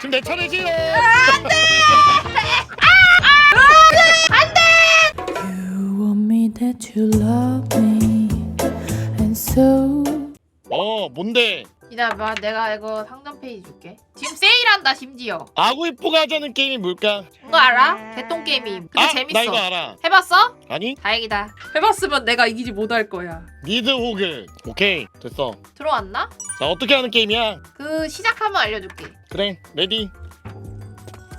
지금 내 차례지. You want me that you love me, and so 어 뭔데? 기다려봐 내가 이거 상점 페이지 줄게 지금 세일한다 심지어 아구 이쁘가 하자는 게임이 뭘까? 그거 알아? 개똥 게임임 근데 아, 재밌어 나 이거 알아. 해봤어? 아니? 다행이다 해봤으면 내가 이기지 못할 거야. 니드 호그. 오케이 됐어. 들어왔나? 자 어떻게 하는 게임이야? 그 시작하면 알려줄게 그래 레디.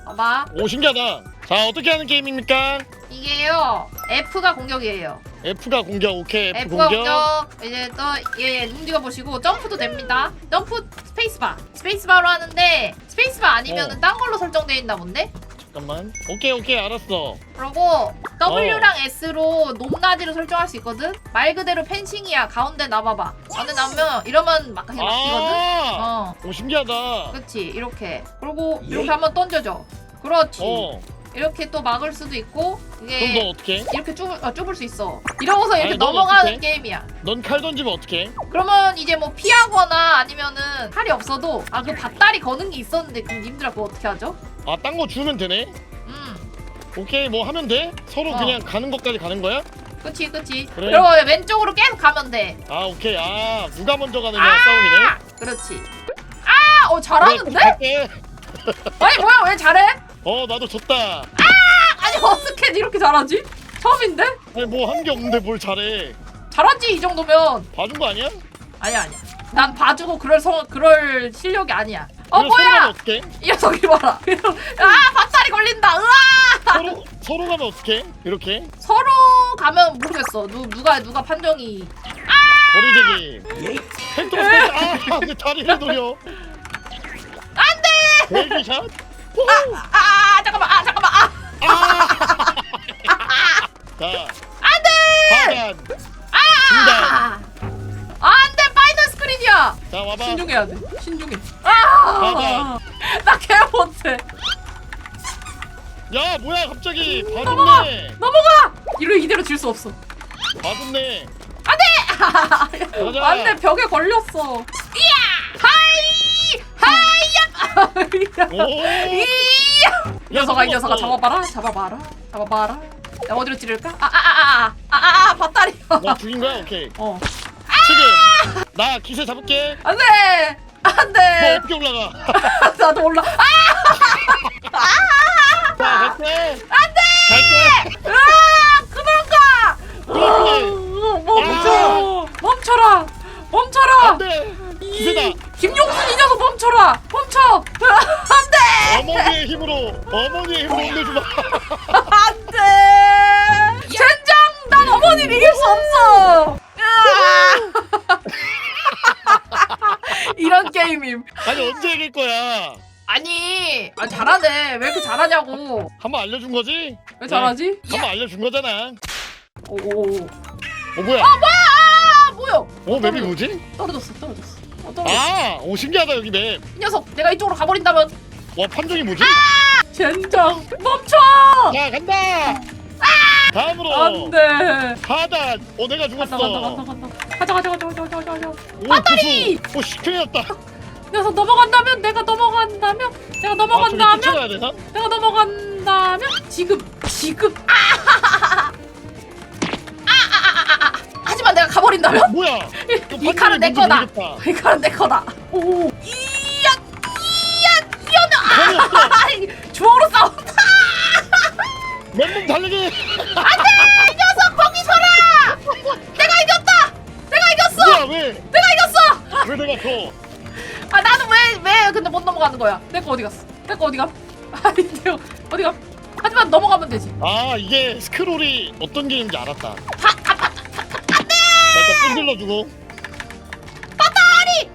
봐봐 오 신기하다. 자 어떻게 하는 게임입니까? 이게요 F가 공격이에요 F가 공격 오케이 F F가 공격. 공격 이제 또얘 움직여 보시고 점프도 됩니다 점프 스페이스바 스페이스바로 하는데 스페이스바 아니면은 어. 딴 걸로 설정돼 있나 본데? 잠깐만. 오케이 오케이 알았어. 그리고 W랑 S로 높낮이를 설정할 수 있거든? 말 그대로 펜싱이야 가운데 놔봐봐 가운데 놔면 이러면 막 그냥 막히거든? 아. 어 오 신기하다. 그치 이렇게 그리고 이렇게 한번 던져줘 그렇지 어. 이렇게 또 막을 수도 있고 그럼 이게 너 어떻게? 이렇게 쭈, 어, 쭈을 수 있어 이러고서 이렇게 아니, 넌 넘어가는 어떡해? 게임이야 넌 칼 던지면 어떻게? 그러면 이제 뭐 피하거나 아니면은 칼이 없어도 아그 밭다리 거는 게 있었는데 그럼 님들아 그거 어떻게 하죠? 아 딴 거 주면 되네. 음 오케이 뭐 하면 돼? 서로 어. 그냥 가는 것까지 가는 거야? 그치 그치 그래. 그리고 왼쪽으로 계속 가면 돼 아 오케이 아 누가 먼저 가느냐 아! 싸움이네. 그렇지 아! 어 잘하는데? 갈게. 아니 뭐야 왜 잘해? 어 나도 졌다. 아니 어떻게 이렇게 잘하지? 처음인데? 아니 뭐 한 게 없는데 뭘 잘해? 잘하지 이 정도면 봐준 거 아니야? 아니야 아니야 난 봐주고 그럴 성 그럴 실력이 아니야 어 그럼 서로 가면 뭐야 어떡해? 이 녀석이 봐라 아 밭다리 걸린다 으아 서로 서로 가면 어떡해? 이렇게 서로 가면 모르겠어 누, 누가 누가 판정이 버리제기. 펜토스 아 내 다리를 노려. 안돼. 대기샷. 아 잠깐만 아 잠깐만 아 자. 안돼. 중단. 아, 안 돼 파이널 스크린이야 자 와봐. 신중해야 돼. 신중해. 아, 나개 못해 야 뭐야 갑자기 넘어가 봐줬네. 넘어가 이로 이대로 질 수 없어. 봐줬네. 안 돼 가자. 안 돼 벽에 걸렸어. 이 녀석아 이 녀석아 잡아봐라 잡아봐라 잡아봐라. 야 어디로 찌를까? 아아아아아아 밭다리. 나 죽인 거야 오케이. 어. 지금 나 기세 잡을게. 안돼 너 안돼. 어떻게 올라가? 나도 올라. 아자 갈게. 안돼. 갈게. 으아, 그만 가. 그래. 어, 멈춰 멈춰라 멈춰라. 안돼. 기세다. 김용순 이 녀석 멈춰라 멈춰. 안돼 어머니의 힘으로 어머니의 힘으로 혼내주마. 안돼. 젠장 난 어머니를 이길 수 없어. 으아. 이런 게임임. 아니 언제 이길 거야? 아니 아, 잘하네 왜 이렇게 잘하냐고 한 번 알려준 거지? 왜 잘하지? 한 번 알려준 거잖아. 오오오 어 뭐야? 아 뭐야 어 맵이 뭐지? 떨어졌어 떨어졌어 어, 떨어졌어 아, 오 신기하다 여기 맵. 이 녀석 내가 이쪽으로 가버린다면 와 판정이 뭐지? 젠장 멈춰 자 간다. 다음으로 안돼 하단. 어 내가 간다 간다 죽었어. 간다 간다 가자 가자 가자 가자 가자 가자 오! 구수. 오 씨, 큰일 났다. 이 녀석 넘어간다면 내가 넘어간다면 내가 아, 저기 넘어간다면 되나? 내가 넘어간다면 지금 지금 아! 하지만 내가 가버린다면 뭐야? 이 칼은 내 거다. 이 칼은 내 거다 오 이야 이야 이야. 아 주먹으로 싸운다 맨몸 달리기. 이 녀석 거기 서라 이겼어 왜? 내가 이겼어 왜 내가 더? 아 나는 왜 왜 근데 못 넘어가는 거야 내 거 어디 갔어 내 거 어디 가 아니 내가 어디 가 하지만 넘어가면 되지 아 이게 스크롤이 어떤 게임인지 알았다. 나 일단 뿜질러주고. 빠따리.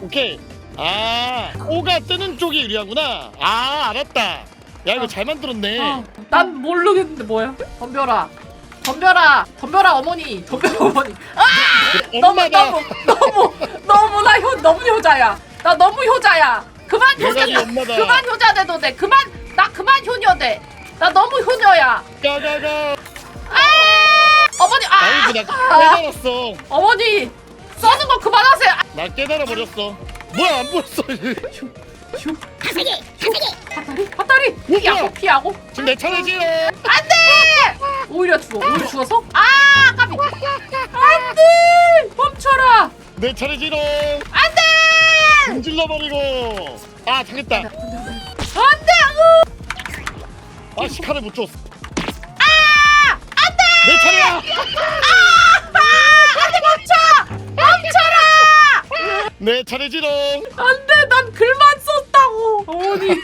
오케이. 아 오가 뜨는 쪽이 유리하구나. 아 알았다. 야 이거 어. 잘 만들었네. 어, 난 모르겠는데 뭐야 덤벼라 덤벼라 덤벼라 어머니 덤벼라 어머니 너무 엄마다. 너무 너무 너무 나 효, 너무 효자야 나 너무 효자야 그만 효자 네 엄마다. 그만 효자 돼도 돼 그만 나 그만 효녀 돼나 너무 효녀야 가가가. 어머니 아 아이고 나 깨달았어. 어머니 써는 거 그만하세요 아, 나 깨달아 버렸어. 뭐야 안 보였어 슉. 슉. 밭다리 밭다리 뭐야? 피하고 피하고. 지금 내 차례지 오히려 죽어. 오히려 죽어서? 아 까비. 안 돼 멈춰라. 내 차례지롱 안돼. 분질러버리고 아 당했다 안 돼. 아 시카를 못 줬어 아 안 돼 내 차례야 멈춰라. 내 차례지롱 안 돼 난 글만 썼다고. 어머니.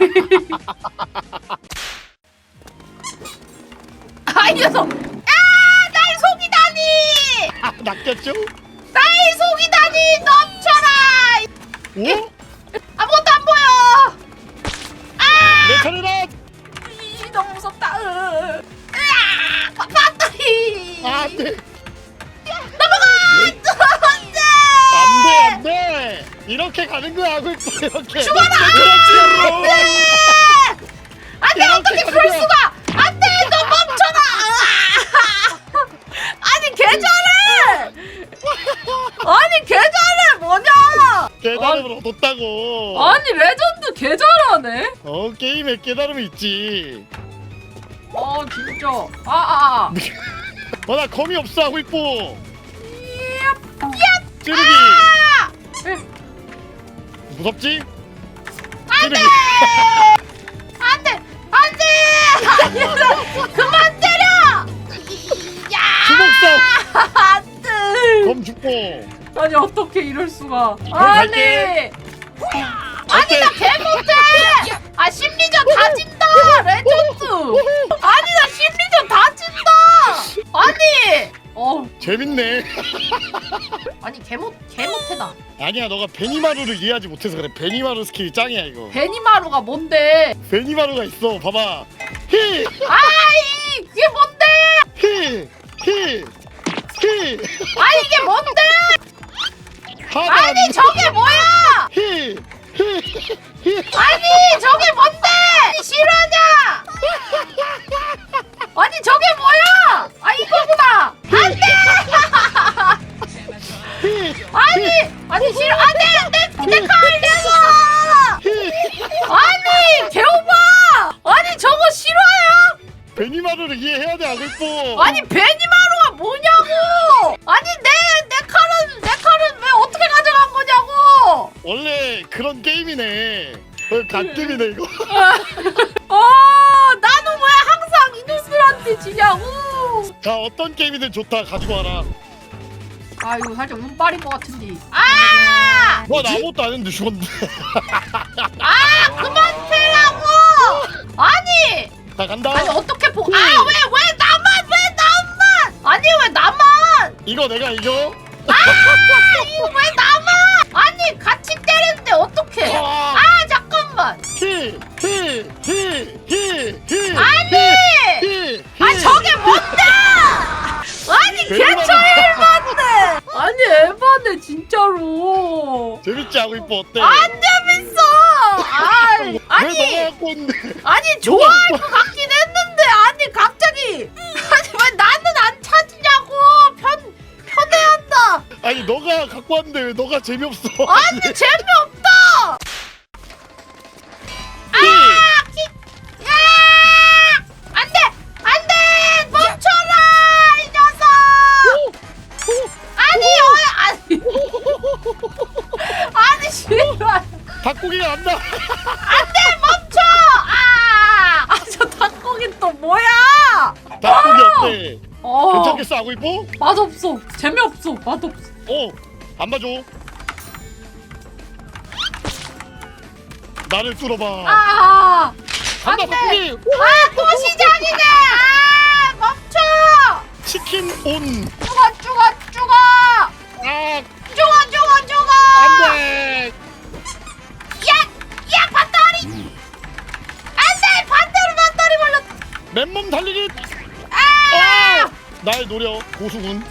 아이 녀석. 아날 속이다니. 아 낚였죠? 날 속이다니 얻었다고 아니 레전드 개 잘하네. 어 게임에 깨달음이 있지 어 진짜. 아 아 아. 어나 검이 없어 하고 있고 찌르기 아! 무섭지? 찌르기 안돼 안돼 아니 그만 때려. 야 주먹 싸움 안돼. 검 죽고 아니 어떻게 이럴 수가? 갈게. 아니 나 개 못해. 아 심리전 다 진다 레전드. 아니 나 심리전 다 진다. 아니 어 재밌네 아니 개못 개 못해 나. 아니야 너가 베니마루를 이해하지 못해서 그래 베니마루 스킬이 짱이야 이거 베니마루가 뭔데? 베니마루가 있어 봐봐 히! 아이 이게 뭔데? 히! 히! 히! 아 이게 뭔데? 하단 아니 저게 뭐야? 아니 저게 뭔데? 아니, 실화냐? 아니 저게 뭐야? 아 이거구나. 히! 아니 아니 싫어 안돼 내내 칼려서 히! 아니 개오바 아니 저거 실화야? 베니마루를 이해해야 돼 있고 아니 베 갓게임이네 이거. 어 나는 왜 항상 이누스한테 지냐고. 자 어떤 게임이든 좋다. 가지고 와라. 아 이거 살짝 운빨인 것 같은데. 아! 너나 아무것도 안 했는데 죽었는데 아 그만 패라고! 아니! 자 간다. 아니 어떻게 보 아 왜 왜 나만 왜 나만! 아니 왜 나만! 이거 내가 이겨? 아 이거 왜 이뻐 어때? 안 재밌어! 아이, 왜 아니! 갖고 아니 좋아할 것 같긴 했는데 아니 갑자기! 아니 왜 나는 안 찾으냐고! 편 편애한다! 아니 너가 갖고 왔는데 왜 너가 재미없어? 아니 재미없 닭고기가 안 나 안돼 멈춰 아 아저 닭고기 또 뭐야 닭고기 어때? 어 괜찮겠어 하고 이뻐? 맛없어 재미없어 맛없어 어, 안 맞아. 나를 뚫어봐. 아 간다, 안 돼. 닭고기. 아, 또 시작이네! 아, 멈춰! 치킨 온. 죽어, 죽어, 죽어! 아, 맨몸 달리기. 아! 아, 날 노려. 고수군.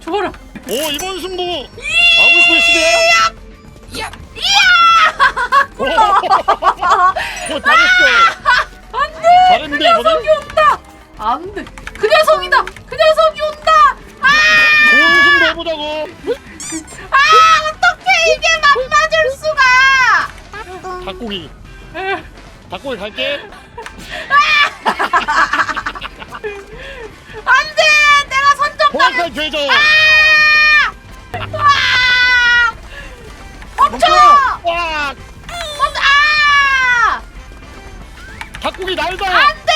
죽어라! 오, 이번 승부. 아구이프의 시대야. 야, 오, 오, 잘했어. 안 돼! 그 녀석이 온다! 안 돼! 그 녀석이다! 그 녀석이 온다! 아! 좋은 승부 해보자고. 아, 어떡해! 이게 만만 닭고기 닭고기 갈게 안돼! 내가 선점 보라칼 되죠 멈춰! 와! 멈춰! 아! 닭고기 날다 안돼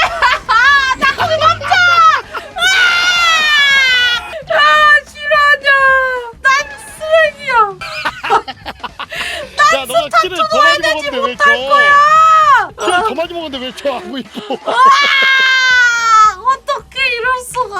아 닭고기 멈춰 아, 아 싫어하냐 난 쓰레기야 야 너가 키를 더 줘야 많이 되지 먹었는데 왜 못할 줘? 거야 키를 더 많이 먹었는데 왜 줘? 하고 있고 아 어떻게 이럴 수가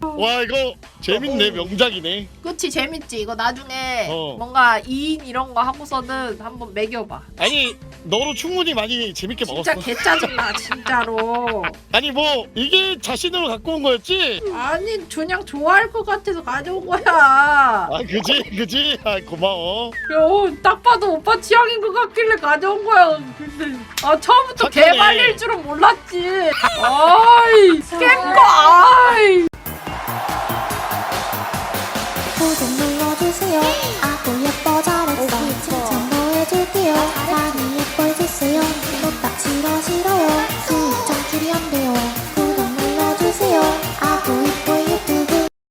와 이거 재밌네 명작이네. 그치 재밌지. 이거 나중에 어. 뭔가 2인 이런 거 하고서는 한번 매겨봐. 아니 너로 충분히 많이 재밌게 진짜 먹었어. 개 짜증나 진짜로. 아니 뭐 이게 자신으로 갖고 온 거였지? 아니 그냥 좋아할 것 같아서 가져온 거야. 아 그지 그지? 아 고마워. 야, 딱 봐도 오빠 취향인 것 같길래 가져온 거야. 근데 아 처음부터 착하네. 개발릴 줄은 몰랐지. 아이 깬거 아이 구독 눌러주세요. 아,